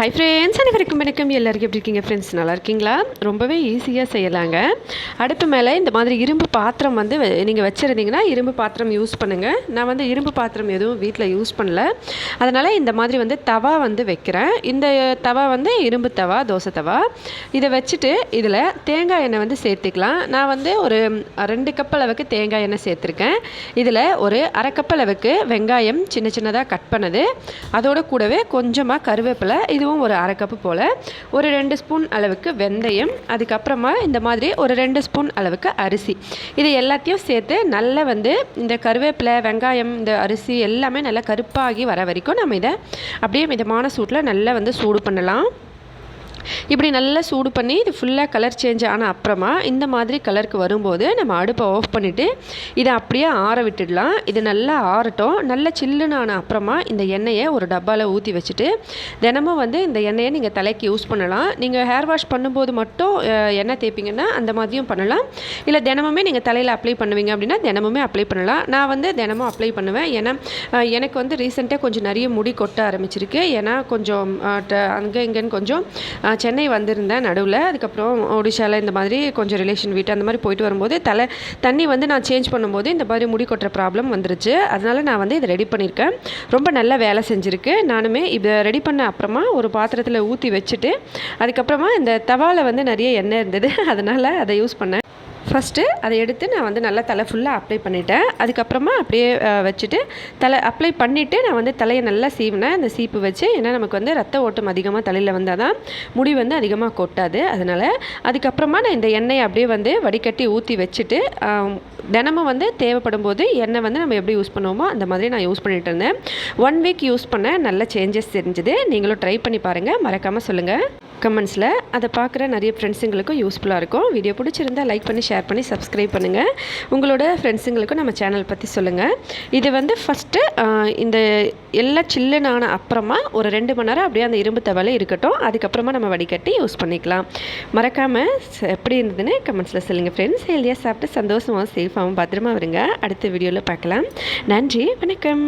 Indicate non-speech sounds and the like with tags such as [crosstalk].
Hi friends அனைவருக்கும் வணக்கம். எல்லாருக்கும் எப்படி இருக்கீங்க ஃப்ரெண்ட்ஸ் நல்லா இருக்கீங்களா? ரொம்பவே ஈஸியாக செய்யலாங்க. அடுப்பு மேலே இந்த மாதிரி இரும்பு பாத்திரம் வந்து நீங்கள் வச்சுருந்தீங்கன்னா இரும்பு பாத்திரம் யூஸ் பண்ணுங்கள் நான் வந்து இரும்பு பாத்திரம் எதுவும் வீட்டில் யூஸ் பண்ணல. அதனால் இந்த மாதிரி வந்து தவா வந்து வைக்கிறேன். இந்த தவா வந்து இரும்பு தவா தோசை தவா. இதை வச்சுட்டு இதில் தேங்காய் எண்ணெய் வந்து சேர்த்துக்கலாம். நான் வந்து ஒரு ரெண்டு கப் அளவுக்கு தேங்காய் எண்ணெய் சேர்த்துருக்கேன். இதில் ஒரு அரை கப் அளவுக்கு வெங்காயம் சின்ன சின்னதாக கட் பண்ணது. அதோட கூடவே கொஞ்சமாக கருவேப்பிலை. இது இதுவும் ஒரு அரை கப்பு போல். ஒரு ரெண்டு ஸ்பூன் அளவுக்கு வெந்தயம். அதுக்கப்புறமா இந்த மாதிரி ஒரு ரெண்டு ஸ்பூன் அளவுக்கு அரிசி. இது எல்லாத்தையும் சேர்த்து நல்லா வந்து இந்த கருவேப்பிலை வெங்காயம் இந்த அரிசி எல்லாமே நல்லா கருப்பாகி வர வரைக்கும் நம்ம இதை அப்படியே மிதமான சூட்டில் நல்லா வந்து சூடு பண்ணலாம். இப்படி நல்லா சூடு பண்ணி இது ஃபுல்லாக கலர் சேஞ்ச் ஆன அப்புறமா இந்த மாதிரி கலருக்கு வரும்போது நம்ம அடுப்பை ஆஃப் பண்ணிவிட்டு இதை அப்படியே ஆற விட்டுடலாம். இது நல்லா ஆறட்டும். நல்லா சில்லுன்னு ஆன அப்புறமா இந்த எண்ணெயை ஒரு டப்பாவில் ஊற்றி வச்சுட்டு தினமும் வந்து இந்த எண்ணெயை நீங்கள் தலைக்கு யூஸ் பண்ணலாம். நீங்கள் ஹேர் வாஷ் பண்ணும்போது மட்டும் எண்ணெய் தேய்ப்பீங்கன்னா அந்த மாதிரியும் பண்ணலாம். இல்லை தினமுமே நீங்கள் தலையில் அப்ளை பண்ணுவீங்க அப்படின்னா தினமுமே அப்ளை பண்ணலாம். நான் வந்து தினமும் அப்ளை பண்ணுவேன். ஏன்னா எனக்கு வந்து ரீசெண்டாக கொஞ்சம் நிறைய முடி கொட்ட ஆரம்பிச்சிருக்கு. ஏன்னா கொஞ்சம் அங்கே இங்கேன்னு கொஞ்சம் சென்னை சென்னை வந்திருந்தேன் நடுவில் அதுக்கப்புறம் ஒடிஷாவில் இந்த மாதிரி கொஞ்சம் ரிலேஷன் வீட்டு அந்த மாதிரி போயிட்டு வரும்போது தலை தண்ணி வந்து நான் சேஞ்ச் பண்ணும்போது இந்த மாதிரி முடி கொட்டுற ப்ராப்ளம் வந்துருச்சு. அதனால் நான் வந்து இதை ரெடி பண்ணியிருக்கேன். ரொம்ப நல்ல வேலை செஞ்சுருக்கு. நானுமே இதை ரெடி பண்ண அப்புறமா ஒரு பாத்திரத்தில் ஊற்றி வச்சுட்டு அதுக்கப்புறமா இந்த தவாவில் வந்து நிறைய எண்ணெய் இருந்தது. [laughs] அதனால் அதை யூஸ் பண்ணேன். ஃபஸ்ட்டு அதை எடுத்து நான் வந்து நல்லா தலை ஃபுல்லாக அப்ளை பண்ணிட்டேன். அதுக்கப்புறமா அப்படியே வச்சுட்டு தலை அப்ளை பண்ணிவிட்டு நான் வந்து தலையை நல்லா சீவினேன். அந்த சீப்பு வச்சு ஏன்னா நமக்கு வந்து ரத்த ஓட்டம் அதிகமாக தலையில் வந்தால் தான் முடி வந்து அதிகமாக கொட்டாது. அதனால் அதுக்கப்புறமா நான் இந்த எண்ணெயை அப்படியே வந்து வடிகட்டி ஊற்றி வச்சுட்டு தினமும் வந்து தேவைப்படும் போது எண்ணெய் வந்து நம்ம எப்படி யூஸ் பண்ணுவோமோ அந்த மாதிரி நான் யூஸ் பண்ணிகிட்டு இருந்தேன். ஒன் வீக் யூஸ் பண்ண நல்ல சேஞ்சஸ் தெரிஞ்சுது. நீங்களும் ட்ரை பண்ணி பாருங்கள் மறக்காமல் சொல்லுங்கள் கமெண்ட்ஸில் அதை பார்க்குற நிறைய ஃப்ரெண்ட்ஸுங்களுக்கும் யூஸ்ஃபுல்லாக இருக்கும். வீடியோ பிடிச்சிருந்தா லைக் பண்ணி ஷேர் பண்ணி சப்ஸ்கிரைப் பண்ணுங்கள் உங்களோட ஃப்ரெண்ட்ஸுங்களுக்கும் நம்ம சேனல் பற்றி சொல்லுங்கள் இது வந்து ஃபஸ்ட்டு இந்த எல்லாம் சில்லுன்னு ஆன அப்புறமா ஒரு ரெண்டு மணி நேரம் அப்படியே அந்த இரும்பு தவளை இருக்கட்டும். அதுக்கப்புறமா நம்ம வடிகட்டி யூஸ் பண்ணிக்கலாம். மறக்காமல் எப்படி இருந்ததுன்னு கமெண்ட்ஸில் சொல்லுங்கள் ஃப்ரெண்ட்ஸ் ஹெல்தியாக சாப்பிட்டு சந்தோஷமாகவும் சேஃபாகவும் பத்திரமா வருங்க அடுத்த வீடியோவில் பார்க்கலாம். நன்றி வணக்கம்.